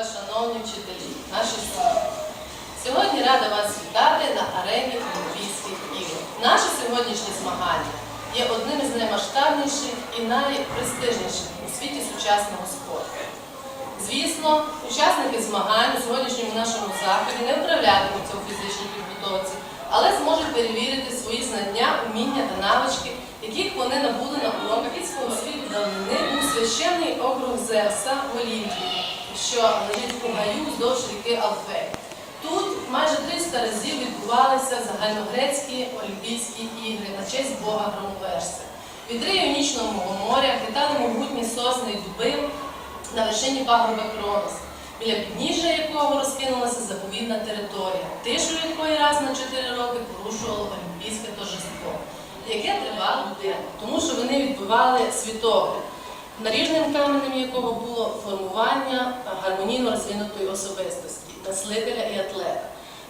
шановні вчителі, наші студенти. Сьогодні рада вас вітати на арені Олімпійських ігор. Наше сьогоднішнє змагання є одним із наймасштабніших і найпрестижніших у світі сучасного спорту. Звісно, учасники змагань у сьогоднішньому нашому заході не вправлятимуться у фізичній підготовці, але зможуть перевірити свої знання, уміння та навички, яких вони набули на уроках із світу давнини у священний округ Зевса в Олімпії, що лежить у гаю вздовж ріки Алфей. Тут майже 300 разів відбувалися загальногрецькі Олімпійські ігри на честь Бога Громоверса. Вітри Іонічного моря хитали могутні сосни і дуби на вершині пагорба Кронос, біля підніжжя якого розкинулася заповідна територія, тишу якої раз на 4 роки порушувало Олімпійське торжество, яке тривало годину, тому що вони відбивали світогляд, наріжним каменем якого було формування гармонійно розвинутої особистості, мислителя і атлета.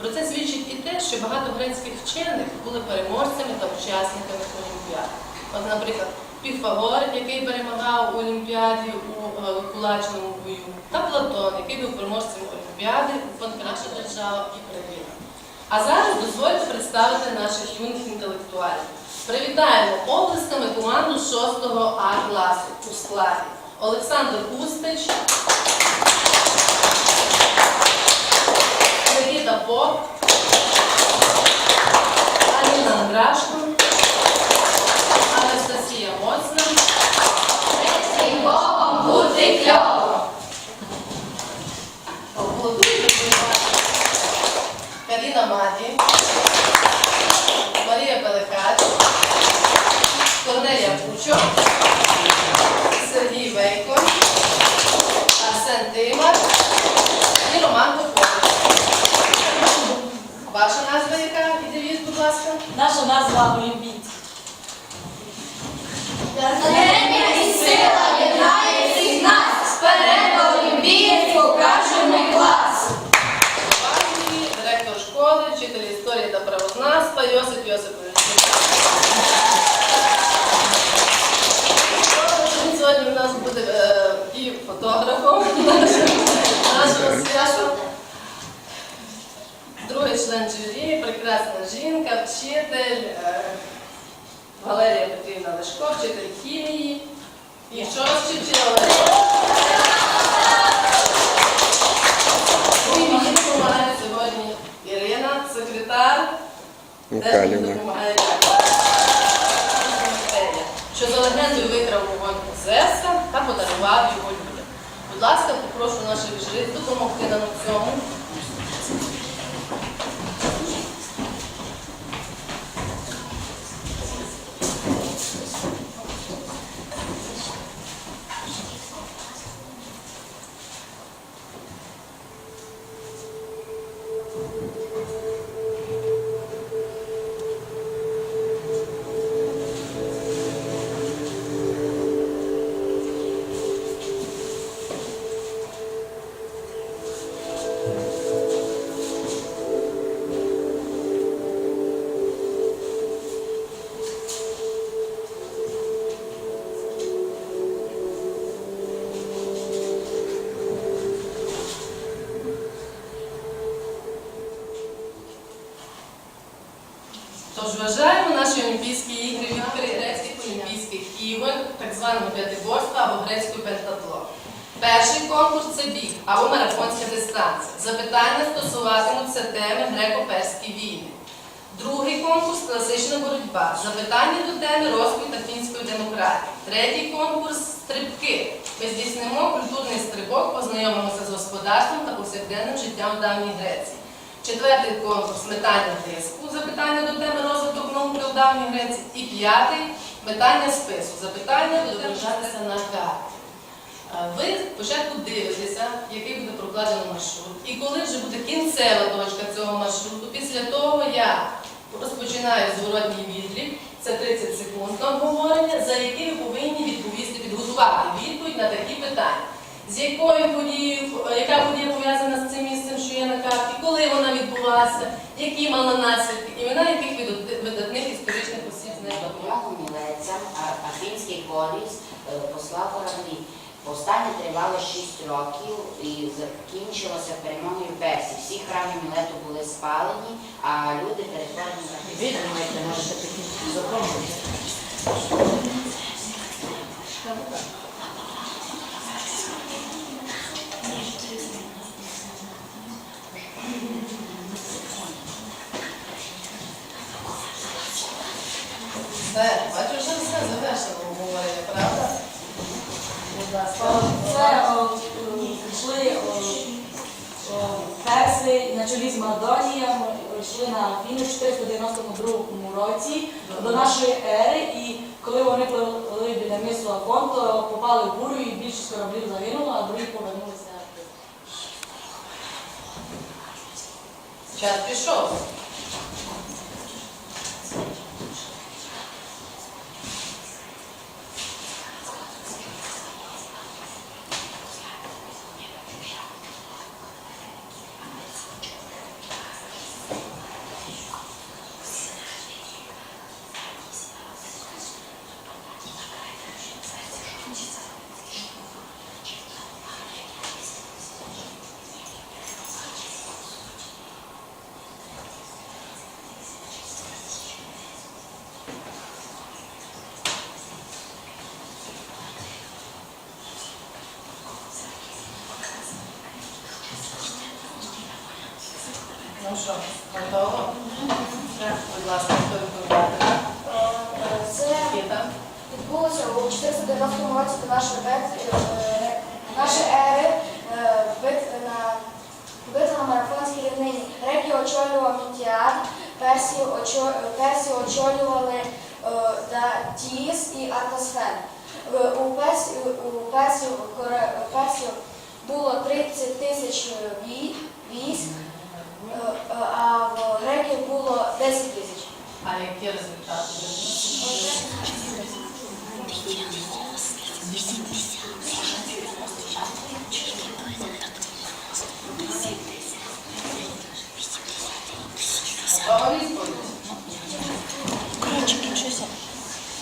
Про це свідчить і те, що багато грецьких вчених були переможцями та учасниками Олімпіади. От, наприклад, Піфагор, який перемагав у Олімпіаді у е, кулачному бою, та Платон, який був переможцем Олімпіади у наша держава і країна. А зараз дозвольте представити наших юних інтелектуалів. Привітаємо облисками команду 6-го А класу у складі. Олександр Устич, Микита Поп, Аліна Андрашко, Назва Олімпійці. Натхнення і сила єднає всіх нас. Вперед Олімпієць покаже ми клас. Пані, директор школи, вчитель історії та правознавства Йосип Йосипович. Сьогодні у нас буде е, і фотографом нашого святу. Член журі, прекрасна жінка, вчитель е, Валерія Петрівна Лешко, вчитель хімії. І що? І мені допомагає сьогодні Ірина, секретар. Теж допомагає що за легендою викрав вогонь у Зевса та подарував його людям. Будь ласка, попрошу наших жриць допомогти нам у цьому. Олімпійські ігри відкрити грецьких Олімпійських ігор, так званого п'ятиборства або грецькою пентатлон. Перший конкурс це біг або марафонська дистанція. Запитання стосуватимуться теми греко-перські війни. Другий конкурс класична боротьба. Запитання до теми розквіт фінської демократії. Третій конкурс стрибки. Ми здійснимо культурний стрибок, познайомимося з господарством та повсякденним життям в давній Греції. Четвертий конкурс метання диску, запитання до теми розвиток науки в давній Греції. І п'ятий метання спису, запитання відображатися на карті. Ви спочатку дивитеся, який буде прокладено маршрут. І коли вже буде кінцева точка цього маршруту, після того я розпочинаю зворотній відлік, це 30 секунд на обговорення, за які ви повинні відповісти, підготувати відповідь на такі питання. З якою подією, яка подія пов'язана з цим місцем, карті, коли вона відбулася, які мала наслідки, імена яких видат- видатних історичних осіб з нею Допомогу німецям Афінський поліс е, послав кораблі. Повстання тривало 6 років і закінчилося перемогою персів. Всі храми Мілету були спалені, а люди перетворені на Відмовляйте, можете такі запомнити. Все, бачу, вже все завершено обговорення, правда? Будь ласка. Це о, е, йшли о, о, перси на чолі з Мадонієм, йшли на війну в 492 році до нашої ери, і пливли біля місця Конто, попали в бурю і більшість кораблів загинуло, а другі повернулися. Час пішов. Ну що, готово? Будь ласка, хто відповідає? Це відбулося у 490 році до нашої е, нашої ери е, бит- на битва на марафонській рівнині. Греки очолював Мітіад, Персі, очо- Персі очолювали е, і Артасфен. В- У Персі, у було 30 тисяч військ, е, е, а в греків було 10 тисяч. А які результати? Готова відповідь?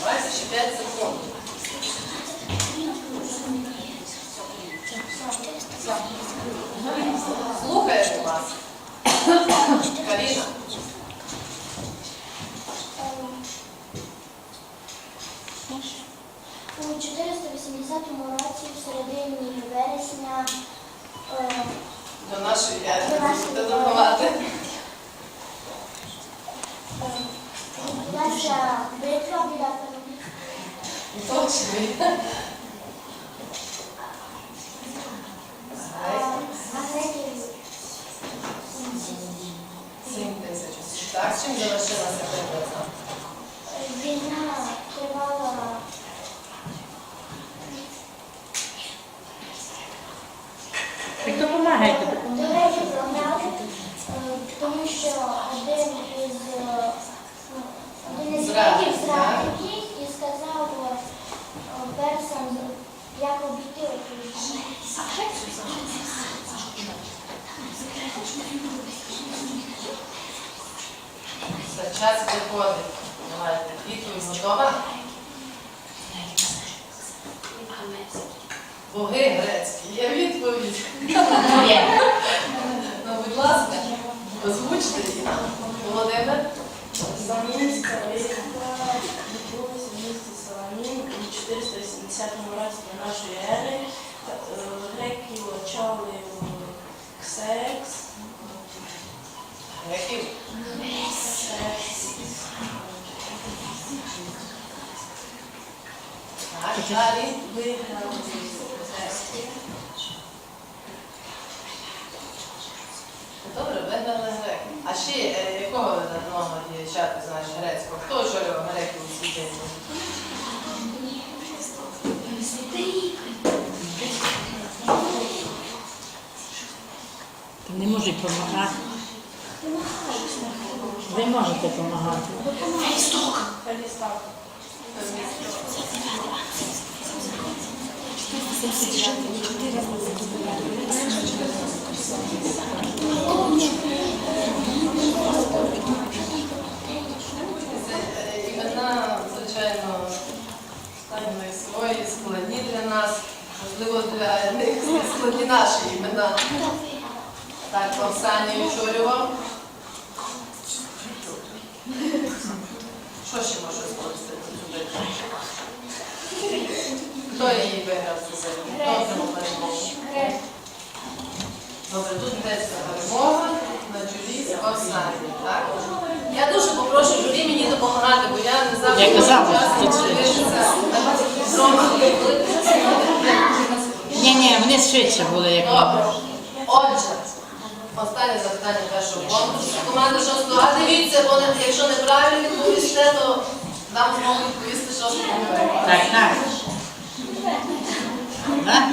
Давайте ще 5 секунд. Слухаємо вас. Каріна. У 480 році, в середині вересня, е, До нашої ери. До нашої ери. допомагати. е, відбулася битва біля Фермі. Точно. А греків Сім тисяч. Так, чим завершилася битва? війна тривала Так допомагайте. до греків програли, е, тому що один із е, ну, один із Зрадник, греків так? зрадив їх і сказав е, персам, як обійти Україну. Все, час виходить. Давайте. Відповідь готова? Боги грецькі. Є відповідь. Ну, будь ласка, озвучте її. Володимир. Самінська битва відбулася в місті Саламін у 480 році до нашої ери. Е, Греки очолив Ксеркс. Греків. Так, далі. Виграв Добре, вигнали греки. А ще е, якого видатного діяча ти знаєш грецького? Хто очолював греків у битві? Не можуть допомагати. Ви можете допомагати. Е, імена, звичайно, стані свої, складні. Так, Оксані Чорюва. Що ще може спросити? Хто її виграв за землю? Добре, тут йдеться перемога на чолі з так? Я дуже попрошу журі мені допомагати, бо я не завжди Я можу Ні, ні, вони швидше були, як. Добре. Отже, останнє запитання першого конкурсу. Команда шостого. А дивіться, бо не- якщо неправильно відповісте, то нам зможуть відповісти шостого. Так, так. Так?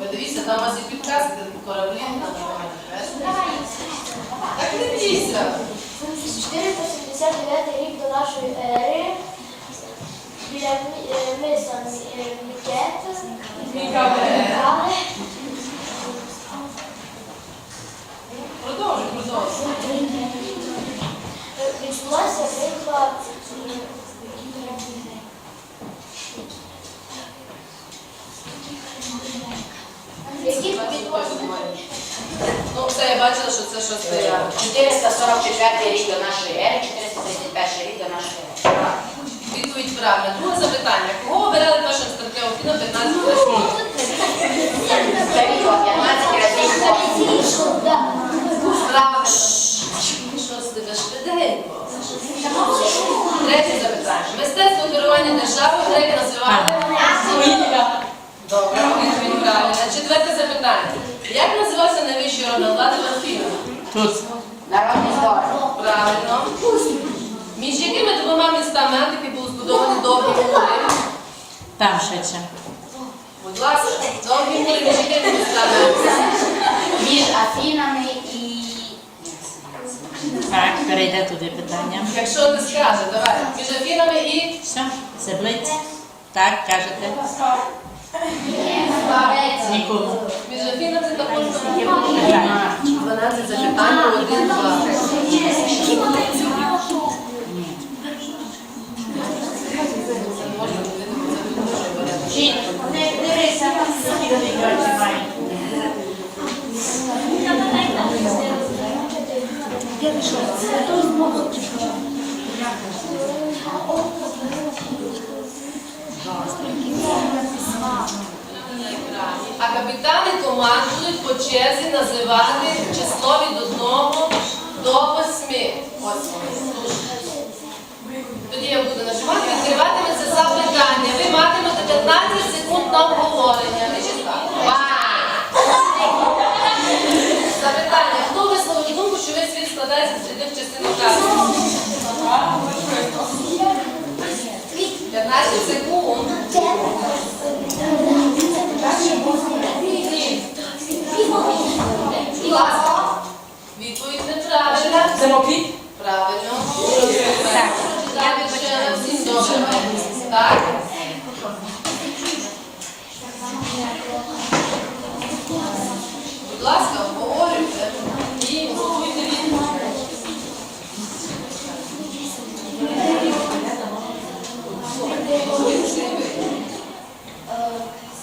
Ви дивіться, там у вас є підказки, кораблі, там немає. Так не бійся. 479 рік до нашої ери. Біля миса Мікет. Але Продовжуй, продовжуй. відбулася битва які Ну, це я бачила, що це шостий 444 рік до нашої ери, 431 рік. Відповідь правильна. Друге запитання. Кого обирали першим стартовим фіном 15 років? 15 разів. Правильно. Що з тебе швиденько? Третє запитання. Мистецтво керування державою греки називали? Політика. Добре, відповідь правильна. Четверте запитання. Як називався найвищий орган влади в Афінах? Тут. Народний збор. Правильно. Між якими двома містами антики були збудовані довгі мури? Там швидше. Будь ласка, довгі мури між якими містами антики? Між Афінами і... Так, перейде туди питання. Якщо ти скажеш, давай. Між Афінами і Все, це блиц. Так, кажете. Нікому. між Афінами також Так. 12 запитань, один, два. Можна А капітани команд будуть по черзі називати число від 1 до 8. Тоді я буду нажимати, відкриватиметься запитання. Ви матимете 15 секунд на обговорення. Не складається з рідних частин карту? 15 секунд. Відповідь неправильна. Самоквіт. Правильно. Я ще всім добре. Так. Будь ласка, обговорюйте і готуйте відповідь.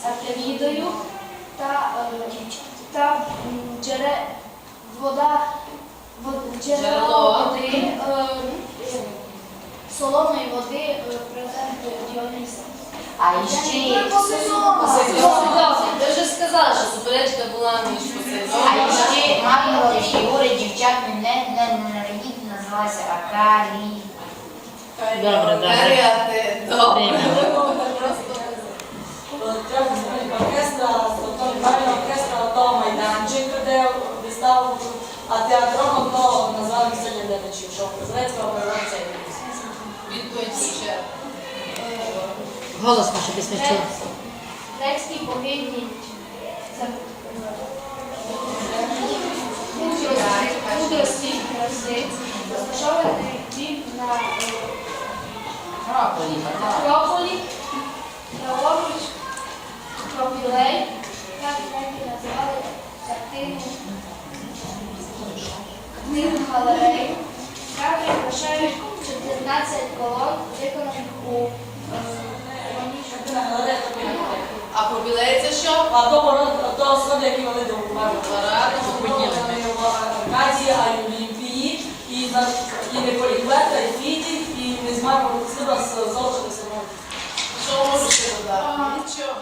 Артемідою та, е, та м, джере, вода, вод- джерело Джерело. води, е, солоної води е, президент Діоніса. А ще... Посейдон. Ви вже сказали, що суперечка була між А Посейдоном. Мамі фігури дівчат не ненавидіть, називалася Акалі. Добре, добре. Добре. Оркестра, оркестра де виставу, а театром одного назвали місцеві глядачів, що Прозрецька операція. Відповідь ще. Голосно, щоб десь не чув. Грецький Акрополі, праворуч, Пропілей, так греки називали картину книгу галерею. Кадри вважають 14 колон, виконаних у е, А побілеється що? А то сходи, які вели до Умеру. Рада, Аркадія, а й Олімпії, і, на- і нас зовсім не. Що можу додати? Нічого.